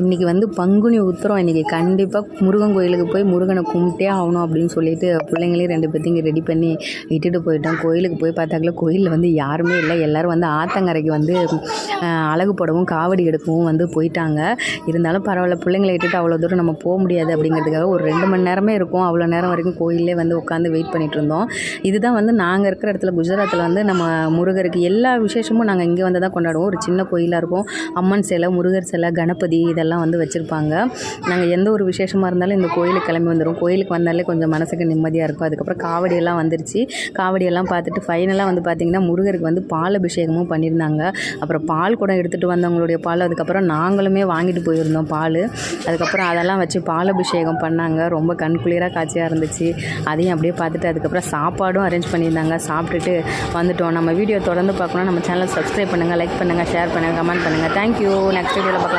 இன்றைக்கி வந்து பங்குனி உத்தரம். இன்றைக்கி கண்டிப்பாக முருகன் கோயிலுக்கு போய் முருகனை கும்பிட்டே ஆகணும் அப்படின்னு சொல்லிட்டு பிள்ளைங்களையும் ரெண்டு பேர்த்தையும் ரெடி பண்ணி இட்டுட்டு போயிட்டோம். கோயிலுக்கு போய் பார்த்தாக்கல கோயிலில் வந்து யாருமே இல்லை. எல்லோரும் வந்து ஆத்தங்கரைக்கு வந்து அழகு போடவும் காவடி எடுக்கவும் வந்து போயிட்டாங்க. இருந்தாலும் பரவாயில்ல பிள்ளைங்களை இட்டுட்டு அவ்வளோ தூரம் நம்ம போக முடியாது அப்படிங்கிறதுக்காக ஒரு ரெண்டு மணி நேரமே இருக்கும். அவ்வளோ நேரம் வரைக்கும் கோயிலே வந்து உட்காந்து வெயிட் பண்ணிகிட்டு இருந்தோம். இதுதான் வந்து நாங்கள் இருக்கிற இடத்துல குஜராத்தில் வந்து நம்ம முருகருக்கு எல்லா விசேஷமும் நாங்கள் இங்கே வந்து தான் கொண்டாடுவோம். ஒரு சின்ன கோயிலாக இருக்கும். அம்மன் சிலை முருகர் சிலை கணபதி இதெல்லாம் வந்து வச்சுருப்பாங்க. நாங்கள் எந்த ஒரு விசேஷமாக இருந்தாலும் இந்த கோயிலுக்கு கிளம்பி வந்துடும் கோயிலுக்கு வந்தாலே கொஞ்சம் மனசுக்கு நிம்மதியாக இருக்கும். அதுக்கப்புறம் காவடியெல்லாம் வந்துருச்சு. காவடியெல்லாம் பார்த்துட்டு ஃபைனலாக வந்து பார்த்திங்கன்னா முருகருக்கு வந்து பால் அபிஷேகமும் பண்ணியிருந்தாங்க அப்புறம் பால் கூட எடுத்துகிட்டு வந்தவங்களுடைய பால். அதுக்கப்புறம் நாங்களுமே வாங்கிட்டு போயிருந்தோம் பால். அதுக்கப்புறம் அதெல்லாம் வச்சு பால் அபிஷேகம் பண்ணாங்க. ரொம்ப கண்குளிராக காட்சியாக இருந்துச்சு. அதையும் அப்படியே பார்த்துட்டு அதுக்கப்புறம் சாப்பாடும் அரேஞ்ச் பண்ணியிருந்தாங்க. சாப்பிட்டுட்டு வந்துட்டோம். நம்ம வீடியோ தொடர்ந்து பார்க்கணும். நம்ம சேனல் சப்ஸ்கிரைப் பண்ணுங்கள் லைக் பண்ணுங்கள் ஷேர் பண்ணுங்கள் கமெண்ட் பண்ணுங்கள் தேங்க்யூ நெக்ஸ்ட் வீடியோவில் பார்க்கலாம்.